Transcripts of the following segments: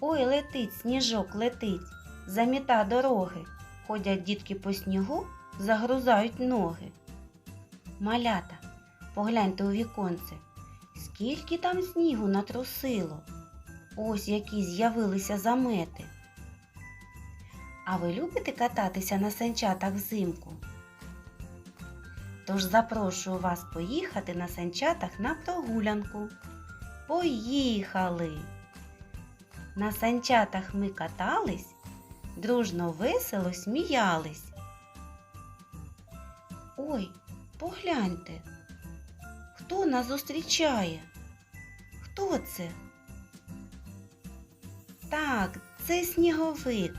Ой, летить, сніжок летить, заміта дороги. Ходять дітки по снігу, загрузають ноги. Малята, погляньте у віконце, скільки там снігу натрусило. Ось які з'явилися замети. А ви любите кататися на санчатах взимку? Тож запрошую вас поїхати на санчатах на прогулянку. Поїхали! На санчатах ми катались, дружно весело сміялись. Ой, погляньте, хто нас зустрічає? Хто це? Так, це сніговик.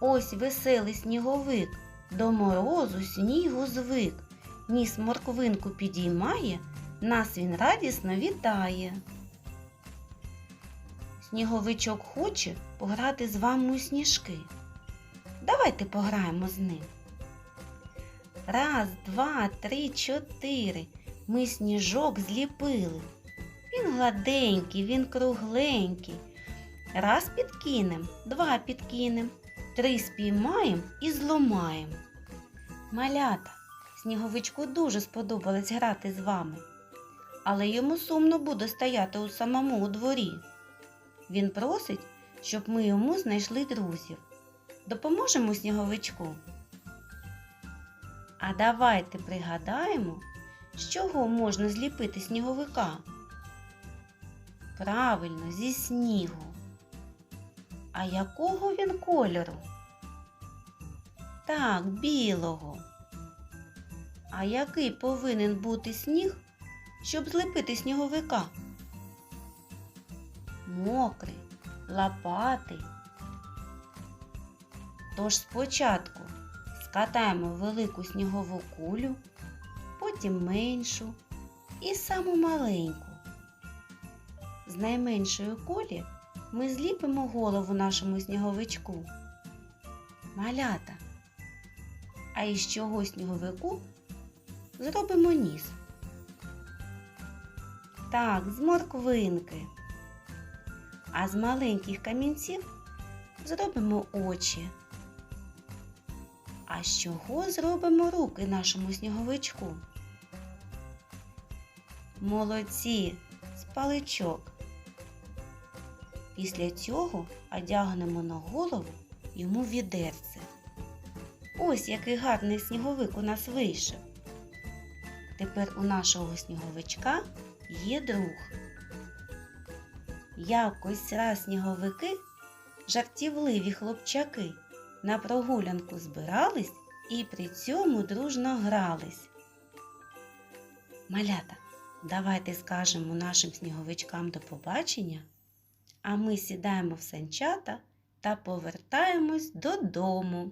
Ось веселий сніговик, до морозу снігу звик, ніс морквинку підіймає, нас він радісно вітає. Сніговичок хоче пограти з вами у сніжки. Давайте пограємо з ним. Раз, два, три, чотири. Ми сніжок зліпили. Він гладенький, він кругленький. Раз підкинем, два підкинем, три спіймаєм і зломаєм. Малята, сніговичку дуже сподобалось грати з вами, але йому сумно буде стояти у самому у дворі. Він просить, щоб ми йому знайшли друзів. Допоможемо сніговичку. А давайте пригадаємо, з чого можна зліпити сніговика. Правильно, зі снігу. А якого він кольору? Так, білого. А який повинен бути сніг, щоб зліпити сніговика? Мокрий, лопатий. Тож спочатку скатаємо велику снігову кулю, потім меншу і саму маленьку. З найменшої кулі ми зліпимо голову нашому сніговичку. Малята. А із чого сніговику зробимо ніс. Так, з морквинки. А з маленьких камінців зробимо очі. А з чого зробимо руки нашому сніговичку? Молодці, з паличок. Після цього одягнемо на голову йому відерце. Ось який гарний сніговик у нас вийшов. Тепер у нашого сніговичка є друг. Якось раз сніговики, жартівливі хлопчаки, на прогулянку збирались і при цьому дружно грались. Малята, давайте скажемо нашим сніговичкам до побачення, а ми сідаємо в санчата та повертаємось додому.